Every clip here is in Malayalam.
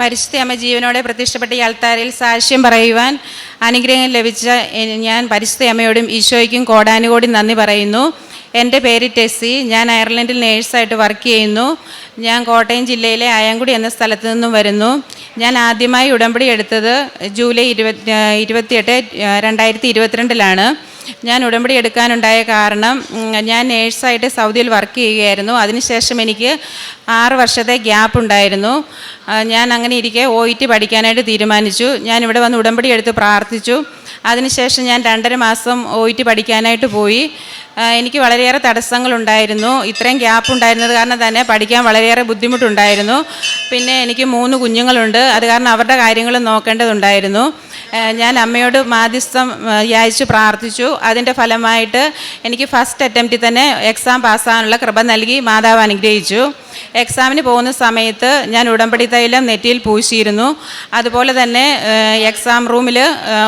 പരിശുദ്ധ അമ്മ ജീവനോടെ പ്രത്യക്ഷപ്പെട്ട ഈ അൽത്താരയിൽ സാക്ഷ്യം പറയുവാൻ അനുഗ്രഹം ലഭിച്ച ഞാൻ പരിശുദ്ധ അമ്മയോടും ഈശോയ്ക്കും കോടാനുകോടി നന്ദി പറയുന്നു. എന്റെ പേര് ടെസ്സി. ഞാൻ അയർലൻഡിൽ നേഴ്സായിട്ട് വർക്ക് ചെയ്യുന്നു. ഞാൻ കോട്ടയം ജില്ലയിലെ ആയങ്കുടി എന്ന സ്ഥലത്ത് നിന്നും വരുന്നു. ഞാൻ ആദ്യമായി ഉടമ്പടി എടുത്തത് ജൂലൈ ഇരുപത്തി ഇരുപത്തിയെട്ട് രണ്ടായിരത്തി ഇരുപത്തിരണ്ടിലാണ്. ഞാൻ ഉടമ്പടി എടുക്കാനുണ്ടായ കാരണം ഞാൻ നേഴ്സായിട്ട് സൗദിയിൽ വർക്ക് ചെയ്യുകയായിരുന്നു. അതിനുശേഷം എനിക്ക് ആറ് വർഷത്തെ ഗ്യാപ്പ് ഉണ്ടായിരുന്നു. ഞാൻ അങ്ങനെ ഇരിക്കെ ഒ ഇ ടി പഠിക്കാനായിട്ട് തീരുമാനിച്ചു. ഞാൻ ഇവിടെ വന്ന് ഉടമ്പടി എടുത്ത് പ്രാർത്ഥിച്ചു. അതിനുശേഷം ഞാൻ രണ്ടര മാസം ഒ ഇ ടി പഠിക്കാനായിട്ട് പോയി. എനിക്ക് വളരെയേറെ തടസ്സങ്ങളുണ്ടായിരുന്നു. ഇത്രയും ഗ്യാപ്പ് ഉണ്ടായിരുന്നത് കാരണം തന്നെ പഠിക്കാൻ വളരെയേറെ ബുദ്ധിമുട്ടുണ്ടായിരുന്നു. പിന്നെ എനിക്ക് മൂന്ന് കുഞ്ഞുങ്ങളുണ്ട്. അത് കാരണം അവരുടെ കാര്യങ്ങളും നോക്കേണ്ടതുണ്ടായിരുന്നു. ഞാൻ അമ്മയോട് മാധ്യസ്ഥം വിചാരിച്ച് പ്രാർത്ഥിച്ചു. അതിന്റെ ഫലമായിട്ട് എനിക്ക് ഫസ്റ്റ് അറ്റംപ്റ്റിൽ തന്നെ എക്സാം പാസ്സാകാനുള്ള കൃപ നൽകി മാതാവ് അനുഗ്രഹിച്ചു. എക്സാമിന് പോകുന്ന സമയത്ത് ഞാൻ ഉടമ്പടി തൈലം നെറ്റിയിൽ പൂശിയിരുന്നു. അതുപോലെ തന്നെ എക്സാം റൂമിൽ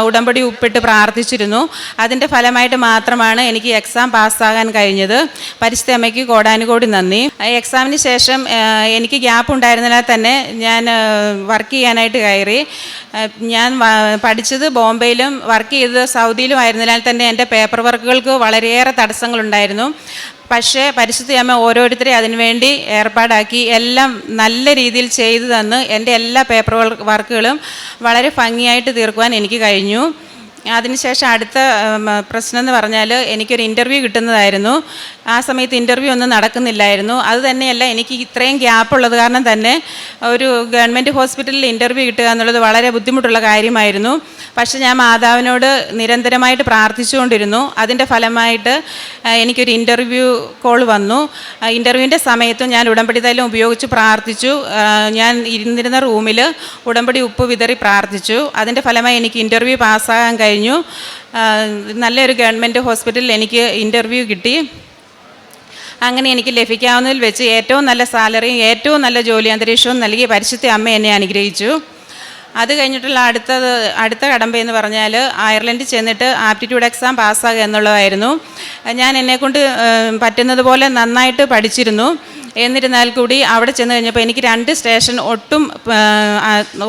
ഉടമ്പടി ഉപ്പിട്ട് പ്രാർത്ഥിച്ചിരുന്നു. അതിന്റെ ഫലമായിട്ട് മാത്രമാണ് എനിക്ക് എക്സാം പാസ്സാകാൻ കഴിഞ്ഞത്. പരിശുദ്ധ അമ്മയ്ക്ക് കോടാനുകോടി നന്ദി. എക്സാമിന് ശേഷം എനിക്ക് ഗ്യാപ്പ് ഉണ്ടായിരുന്നതിനാൽ തന്നെ ഞാൻ വർക്ക് ചെയ്യാനായിട്ട് കയറി. ഞാൻ പഠിച്ചത് ബോംബെയിലും വർക്ക് ചെയ്തത് സൗദിയിലും ആയിരുന്നതിനാൽ തന്നെ എന്റെ പേപ്പർ വർക്കുകൾക്ക് വളരെയേറെ തടസ്സങ്ങളുണ്ടായിരുന്നു. പക്ഷേ പരിശുദ്ധ അമ്മ ഓരോരുത്തരെ അതിനുവേണ്ടി ഏർപ്പാടാക്കി എല്ലാം നല്ല രീതിയിൽ ചെയ്തു തന്ന് എന്റെ എല്ലാ പേപ്പർ വർക്കുകളും വളരെ ഭംഗിയായിട്ട് തീർക്കുവാൻ എനിക്ക് കഴിഞ്ഞു. അതിനുശേഷം അടുത്ത പ്രശ്നം എന്ന് പറഞ്ഞാൽ എനിക്കൊരു ഇന്റർവ്യൂ കിട്ടുന്നതായിരുന്നു. ആ സമയത്ത് ഇന്റർവ്യൂ ഒന്നും നടക്കുന്നില്ലായിരുന്നു. അത് തന്നെയല്ല എനിക്ക് ഇത്രയും ഗ്യാപ്പ് ഉള്ളത് കാരണം തന്നെ ഒരു ഗവൺമെന്റ് ഹോസ്പിറ്റലിൽ ഇന്റർവ്യൂ കിട്ടുക എന്നുള്ളത് വളരെ ബുദ്ധിമുട്ടുള്ള കാര്യമായിരുന്നു. പക്ഷേ ഞാൻ മാതാവിനോട് നിരന്തരമായിട്ട് പ്രാർത്ഥിച്ചുകൊണ്ടിരുന്നു. അതിന്റെ ഫലമായിട്ട് എനിക്കൊരു ഇന്റർവ്യൂ കോൾ വന്നു. ഇന്റർവ്യൂവിന്റെ സമയത്തും ഞാൻ ഉടമ്പടി തൈലം ഉപയോഗിച്ച് പ്രാർത്ഥിച്ചു. ഞാൻ ഇരുന്നിരുന്ന റൂമിൽ ഉടമ്പടി ഉപ്പ് വിതറി പ്രാർത്ഥിച്ചു. അതിന്റെ ഫലമായി എനിക്ക് ഇന്റർവ്യൂ പാസ്സാകാൻ കഴിഞ്ഞു. ആ, നല്ലൊരു ഗവൺമെന്റ് ഹോസ്പിറ്റലിൽ എനിക്ക് ഇന്റർവ്യൂ കിട്ടി. അങ്ങനെ എനിക്ക് ലഭിക്കാവുന്നതിൽ വെച്ച് ഏറ്റവും നല്ല സാലറിയും ഏറ്റവും നല്ല ജോലി അന്തരീക്ഷവും നൽകി പരിശുദ്ധ അമ്മ എന്നെ അനുഗ്രഹിച്ചു. അത് കഴിഞ്ഞിട്ടുള്ള അടുത്തത് അടുത്ത കടമ്പ എന്ന് പറഞ്ഞാൽ അയർലൻഡിൽ ചെന്നിട്ട് ആപ്റ്റിറ്റ്യൂഡ് എക്സാം പാസ്സാകുക എന്നുള്ളതായിരുന്നു. ഞാൻ എന്നെക്കൊണ്ട് പറ്റുന്നത് പോലെ നന്നായിട്ട് പഠിച്ചിരുന്നു. എന്നിരുന്നാൽ കൂടി അവിടെ ചെന്ന് കഴിഞ്ഞപ്പോൾ എനിക്ക് രണ്ട് സ്റ്റേഷൻ ഒട്ടും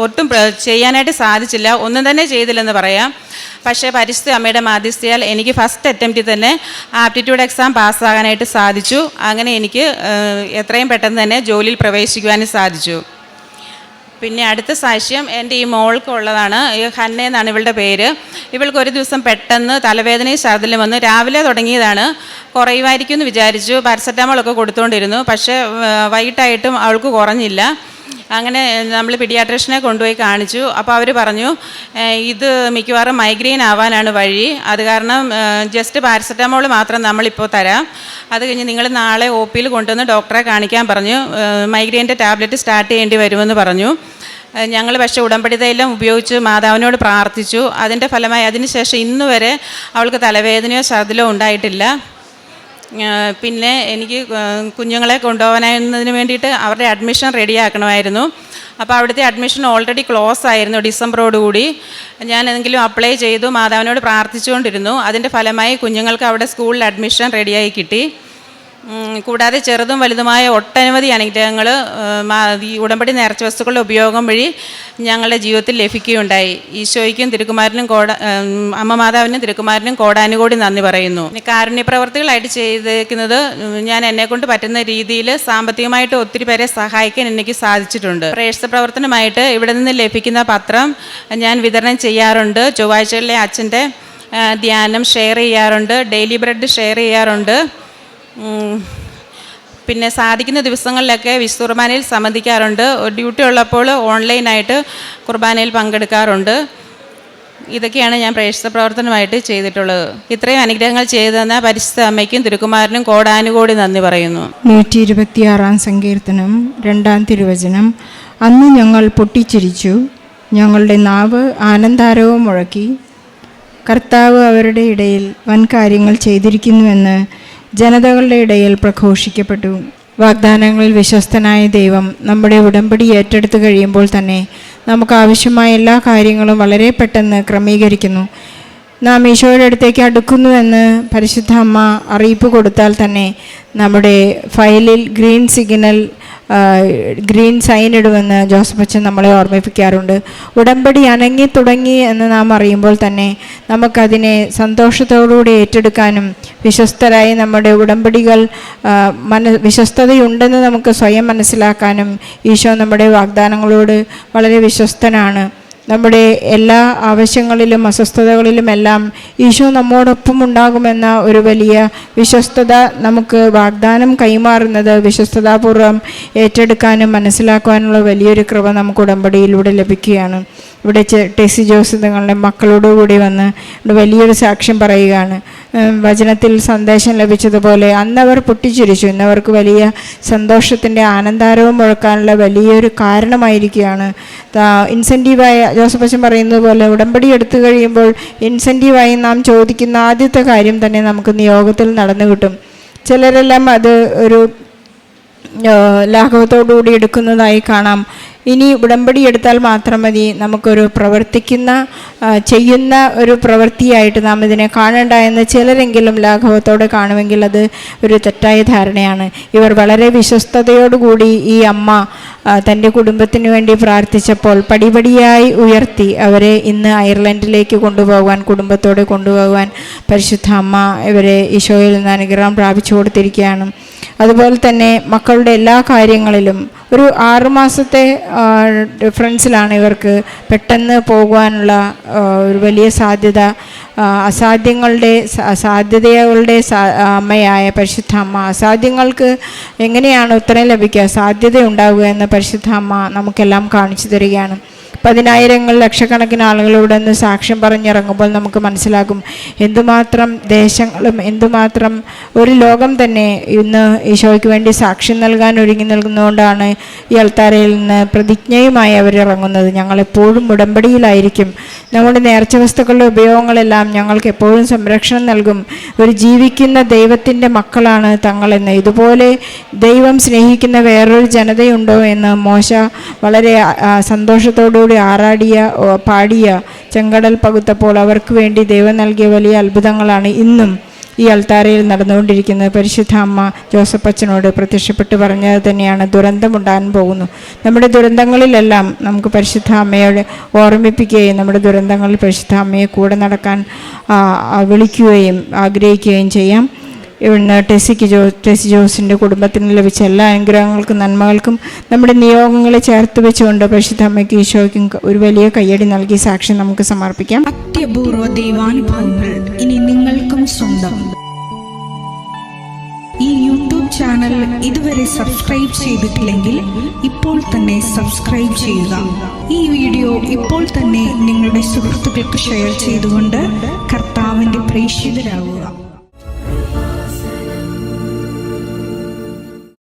ഒട്ടും ചെയ്യാനായിട്ട് സാധിച്ചില്ല. ഒന്നും തന്നെ ചെയ്തില്ലെന്ന് പറയാം. പക്ഷേ പരിസ്ഥിതി അമ്മയുടെ മാധ്യസ്ഥയാൽ എനിക്ക് ഫസ്റ്റ് അറ്റംപ്റ്റിൽ തന്നെ ആപ്റ്റിറ്റ്യൂഡ് എക്സാം പാസ്സാകാനായിട്ട് സാധിച്ചു. അങ്ങനെ എനിക്ക് എത്രയും പെട്ടെന്ന് തന്നെ ജോലിയിൽ പ്രവേശിക്കുവാനും സാധിച്ചു. പിന്നെ അടുത്ത സാക്ഷ്യം എന്റെ ഈ മോൾക്കുള്ളതാണ് ഹന്ന എന്നാണ് ഇവളുടെ പേര്. ഇവൾക്ക് ഒരു ദിവസം പെട്ടെന്ന് തലവേദനയും ശർദിലും വന്ന്. രാവിലെ തുടങ്ങിയതാണ്. കുറയുമായിരിക്കും എന്ന് വിചാരിച്ചു പാരസെറ്റാമോളൊക്കെ കൊടുത്തുകൊണ്ടിരുന്നു പക്ഷേ വൈകിട്ടായിട്ടും അവൾക്ക് കുറഞ്ഞില്ല. അങ്ങനെ നമ്മൾ പിഡിയാട്രിഷനെ കൊണ്ടുപോയി കാണിച്ചു. അപ്പോൾ അവർ പറഞ്ഞു ഇത് മിക്കവാറും മൈഗ്രെയിൻ ആവാനാണ് വഴി. അത് കാരണം ജസ്റ്റ് പാരസെറ്റമോൾ മാത്രം നമ്മളിപ്പോൾ തരാം. അത് കഴിഞ്ഞ് നിങ്ങൾ നാളെ ഒ പിയിൽ കൊണ്ടുവന്ന് ഡോക്ടറെ കാണിക്കാൻ പറഞ്ഞു. മൈഗ്രെയിന്റെ ടാബ്ലറ്റ് സ്റ്റാർട്ട് ചെയ്യേണ്ടി വരുമെന്ന് പറഞ്ഞു. ഞങ്ങൾ പക്ഷേ ഉടമ്പടി തൈലം ഉപയോഗിച്ച് മാതാവിനോട് പ്രാർത്ഥിച്ചു. അതിന്റെ ഫലമായി അതിനുശേഷം ശേഷം ഇന്നുവരെ അവൾക്ക് തലവേദനയോ ശർദിലോ ഉണ്ടായിട്ടില്ല. പിന്നെ എനിക്ക് കുഞ്ഞുങ്ങളെ കൊണ്ടുപോകാനായിരുന്നതിന് വേണ്ടിയിട്ട് അവരുടെ അഡ്മിഷൻ റെഡിയാക്കണമായിരുന്നു അപ്പോൾ അവിടുത്തെ അഡ്മിഷൻ ഓൾറെഡി ക്ലോസ് ആയിരുന്നു ഡിസംബറോടുകൂടി ഞാൻ എന്തെങ്കിലും അപ്ലൈ ചെയ്തു മാതാവിനോട് പ്രാർത്ഥിച്ചുകൊണ്ടിരുന്നു. അതിന്റെ ഫലമായി കുഞ്ഞുങ്ങൾക്ക് അവിടെ സ്കൂളിൽ അഡ്മിഷൻ റെഡിയായി കിട്ടി. കൂടാതെ ചെറുതും വലുതുമായ ഒട്ടനവധി അനുഗ്രഹങ്ങൾ ഈ ഉടമ്പടി നേർച്ച വസ്തുക്കളുടെ ഉപയോഗം വഴി ഞങ്ങളുടെ ജീവിതത്തിൽ ലഭിക്കുകയുണ്ടായി. ഈശോയ്ക്കും തിരുക്കുമാരനും കോട അമ്മ മാതാവിനും തിരുക്കുമാരനും കോടാനുകൂടി നന്ദി പറയുന്നു. കാരുണ്യപ്രവർത്തികളായിട്ട് കാരുണ്യ ചെയ്തേക്കുന്നത് ഞാൻ എന്നെക്കൊണ്ട് പറ്റുന്ന രീതിയിൽ സാമ്പത്തികമായിട്ട് ഒത്തിരി പേരെ സഹായിക്കാൻ എനിക്ക് സാധിച്ചിട്ടുണ്ട്. പ്രേക്ഷ പ്രവർത്തനമായിട്ട് ഇവിടെ നിന്ന് ലഭിക്കുന്ന പത്രം ഞാൻ വിതരണം ചെയ്യാറുണ്ട്. ചൊവ്വാഴ്ചകളിലെ അച്ഛന്റെ ധ്യാനം ഷെയർ ചെയ്യാറുണ്ട്. ഡെയിലി ബ്രെഡ് ഷെയർ ചെയ്യാറുണ്ട്. പിന്നെ സാധിക്കുന്ന ദിവസങ്ങളിലൊക്കെ വിശുദ്ധ കുർബാനയിൽ സംബന്ധിക്കാറുണ്ട്. ഡ്യൂട്ടി ഉള്ളപ്പോൾ ഓൺലൈനായിട്ട് കുർബാനയിൽ പങ്കെടുക്കാറുണ്ട്. ഇതൊക്കെയാണ് ഞാൻ പ്രേക്ഷിത പ്രവർത്തനമായിട്ട് ചെയ്തിട്ടുള്ളത്. ഇത്രയും അനുഗ്രഹങ്ങൾ ചെയ്തു തന്ന പരിശുദ്ധ അമ്മയ്ക്കും തിരുക്കുമാരനും കോടാനുകോടി നന്ദി പറയുന്നു. നൂറ്റി ഇരുപത്തിയാറാം സങ്കീർത്തനം രണ്ടാം തിരുവചനം. അന്ന് ഞങ്ങൾ പൊട്ടിച്ചിരിച്ചു. ഞങ്ങളുടെ നാവ് ആനന്ദാരവും മുഴക്കി. കർത്താവ് അവരുടെ ഇടയിൽ വൻ കാര്യങ്ങൾ ചെയ്തിരിക്കുന്നുവെന്ന് ജനതകളുടെ ഇടയിൽ പ്രഘോഷിക്കപ്പെട്ടു. വാഗ്ദാനങ്ങളിൽ വിശ്വസ്തനായ ദൈവം നമ്മുടെ ഉടമ്പടി ഏറ്റെടുത്തു കഴിയുമ്പോൾ തന്നെ നമുക്ക് ആവശ്യമായ എല്ലാ കാര്യങ്ങളും വളരെ പെട്ടെന്ന് ക്രമീകരിക്കുന്നു. നാം ഈശോയുടെ അടുത്തേക്ക് അടുക്കുന്നുവെന്ന് പരിശുദ്ധ അമ്മ അറിയിപ്പ് കൊടുത്താൽ തന്നെ നമ്മുടെ ഫയലിൽ ഗ്രീൻ സിഗ്നൽ ഗ്രീൻ സൈൻ ഇടുമെന്ന് ജോസഫ് അച്ഛൻ നമ്മളെ ഓർമ്മിപ്പിക്കാറുണ്ട്. ഉടമ്പടി അനങ്ങി തുടങ്ങി എന്ന് നാം അറിയുമ്പോൾ തന്നെ നമുക്കതിനെ സന്തോഷത്തോടുകൂടി ഏറ്റെടുക്കാനും വിശ്വസ്തരായി നമ്മുടെ ഉടമ്പടികൾ മന വിശ്വസ്തതയുണ്ടെന്ന് നമുക്ക് സ്വയം മനസ്സിലാക്കാനും ഈശോ നമ്മുടെ വാഗ്ദാനങ്ങളോട് വളരെ വിശ്വസ്തനാണ്. നമ്മുടെ എല്ലാ ആവശ്യങ്ങളിലും അസ്വസ്ഥതകളിലുമെല്ലാം ഈശോ നമ്മോടൊപ്പം ഉണ്ടാകുമെന്ന ഒരു വലിയ വിശ്വസ്തത നമുക്ക് വാഗ്ദാനം കൈമാറുന്നത് വിശ്വസ്തതാപൂർവം ഏറ്റെടുക്കാനും മനസ്സിലാക്കുവാനുള്ള വലിയൊരു കൃപ നമുക്ക് ഉടമ്പടിയിലൂടെ ലഭിക്കുകയാണ്. ഇവിടെ ടെസി ജോസ് നിങ്ങളുടെ മക്കളോടുകൂടി വന്ന് വലിയൊരു സാക്ഷ്യം പറയുകയാണ്. വചനത്തിൽ സന്ദേശം ലഭിച്ചതുപോലെ അന്നവർ പൊട്ടിച്ചിരിച്ചു. ഇന്നവർക്ക് വലിയ സന്തോഷത്തിന്റെ ആനന്ദാരവും മുഴക്കാനുള്ള വലിയൊരു കാരണമായിരിക്കുകയാണ്. ഇൻസെന്റീവായ ജോസഫ് അച്ഛൻ പറയുന്നത് പോലെ ഉടമ്പടി എടുത്തു കഴിയുമ്പോൾ ഇൻസെന്റീവായി നാം ചോദിക്കുന്ന ആദ്യത്തെ കാര്യം തന്നെ നമുക്ക് നിയോഗത്തിൽ നടന്നു കിട്ടും. ചിലരെല്ലാം അത് ഒരു ലാഘവത്തോടുകൂടി എടുക്കുന്നതായി കാണാം. ഇനി ഉടമ്പടി എടുത്താൽ മാത്രം മതി. നമുക്കൊരു പ്രവർത്തിക്കുന്ന ചെയ്യുന്ന ഒരു പ്രവൃത്തിയായിട്ട് നാം ഇതിനെ കാണേണ്ട എന്ന് ചിലരെങ്കിലും ലാഘവത്തോടെ കാണുമെങ്കിൽ അത് ഒരു തെറ്റായ ധാരണയാണ്. ഇവർ വളരെ വിശ്വസ്തയോടുകൂടി ഈ അമ്മ തന്റെ കുടുംബത്തിന് വേണ്ടി പ്രാർത്ഥിച്ചപ്പോൾ പടിപടിയായി ഉയർത്തി അവരെ ഇന്ന് അയർലൻഡിലേക്ക് കൊണ്ടുപോകാൻ കുടുംബത്തോടെ കൊണ്ടുപോകാൻ പരിശുദ്ധ അമ്മ ഇവരെ ഈശോയിൽ നിന്ന് അനുഗ്രഹം പ്രാപിച്ചു കൊടുത്തിരിക്കുകയാണ്. അതുപോലെ തന്നെ മക്കളുടെ എല്ലാ കാര്യങ്ങളിലും ഒരു ആറുമാസത്തെ ഡിഫറൻസിലാണ് ഇവർക്ക് പെട്ടെന്ന് പോകുവാനുള്ള ഒരു വലിയ സാധ്യത. അസാധ്യങ്ങളുടെ സാധ്യതകളുടെ അമ്മയായ പരിശുദ്ധ അമ്മ അസാധ്യങ്ങൾക്ക് എങ്ങനെയാണ് ഉത്തരം ലഭിക്കുക? സാധ്യത ഉണ്ടാവുക എന്ന് പരിശുദ്ധ അമ്മ നമുക്കെല്ലാം കാണിച്ചു തരികയാണ്. പതിനായിരങ്ങൾ ലക്ഷക്കണക്കിന് ആളുകളോട് നിന്ന് സാക്ഷ്യം പറഞ്ഞിറങ്ങുമ്പോൾ നമുക്ക് മനസ്സിലാകും എന്തുമാത്രം ദേശങ്ങളും എന്തുമാത്രം ഒരു ലോകം തന്നെ ഇന്ന് ഈശോയ്ക്ക് വേണ്ടി സാക്ഷ്യം നൽകാൻ ഒരുങ്ങി നൽകുന്നതുകൊണ്ടാണ് ഈ അൾത്താരയിൽ നിന്ന് പ്രതിജ്ഞയുമായി അവരിറങ്ങുന്നത്. ഞങ്ങളെപ്പോഴും ഉടമ്പടിയിലായിരിക്കും. നമ്മുടെ നേർച്ച വസ്തുക്കളുടെ ഉപയോഗങ്ങളെല്ലാം ഞങ്ങൾക്ക് എപ്പോഴും സംരക്ഷണം നൽകും. ഒരു ജീവിക്കുന്ന ദൈവത്തിന്റെ മക്കളാണ് തങ്ങളെന്ന്. ഇതുപോലെ ദൈവം സ്നേഹിക്കുന്ന വേറൊരു ജനതയുണ്ടോ എന്ന് മോശ വളരെ സന്തോഷത്തോടുകൂടി ആറാടിയ പാടിയ ചെങ്കടൽ പകുത്തപ്പോൾ അവർക്ക് വേണ്ടി ദൈവം നൽകിയ വലിയ അത്ഭുതങ്ങളാണ് ഇന്നും ഈ അൾത്താരയിൽ നടന്നുകൊണ്ടിരിക്കുന്നത്. പരിശുദ്ധ അമ്മ ജോസഫ് അച്ഛനോട് പ്രത്യക്ഷപ്പെട്ട് പറഞ്ഞത് തന്നെയാണ്. ദുരന്തമുണ്ടാകാൻ പോകുന്നു. നമ്മുടെ ദുരന്തങ്ങളിലെല്ലാം നമുക്ക് പരിശുദ്ധ അമ്മയോട് ഓർമ്മിപ്പിക്കുകയും നമ്മുടെ ദുരന്തങ്ങളിൽ പരിശുദ്ധ അമ്മയെ കൂടെ നടക്കാൻ വിളിക്കുകയും ആഗ്രഹിക്കുകയും ചെയ്യാം. ഇവിടുന്ന് ടെസിക്ക് ജോ ടെസി ജോസിന്റെ കുടുംബത്തിന് ലഭിച്ച എല്ലാ അനുഗ്രഹങ്ങൾക്കും നന്മകൾക്കും നമ്മുടെ നിയോഗങ്ങളെ ചേർത്ത് വെച്ചുകൊണ്ട് പരിശുദ്ധ അമ്മയ്ക്ക് ഈശോയ്ക്കും ഒരു വലിയ കയ്യടി നൽകി സാക്ഷി നമുക്ക് സമർപ്പിക്കാം. അത്യപൂർവ ദൈവാനുഭവങ്ങൾ ഇനി നിങ്ങൾക്കും സ്വന്തം. ഈ യൂട്യൂബ് ചാനൽ ഇതുവരെ സബ്സ്ക്രൈബ് ചെയ്തിട്ടില്ലെങ്കിൽ ഇപ്പോൾ തന്നെ സബ്സ്ക്രൈബ് ചെയ്യുക. ഈ വീഡിയോ ഇപ്പോൾ തന്നെ നിങ്ങളുടെ സുഹൃത്തുക്കൾക്ക് ഷെയർ ചെയ്തുകൊണ്ട് കർത്താവിന്റെ പ്രേക്ഷിതരാകുക.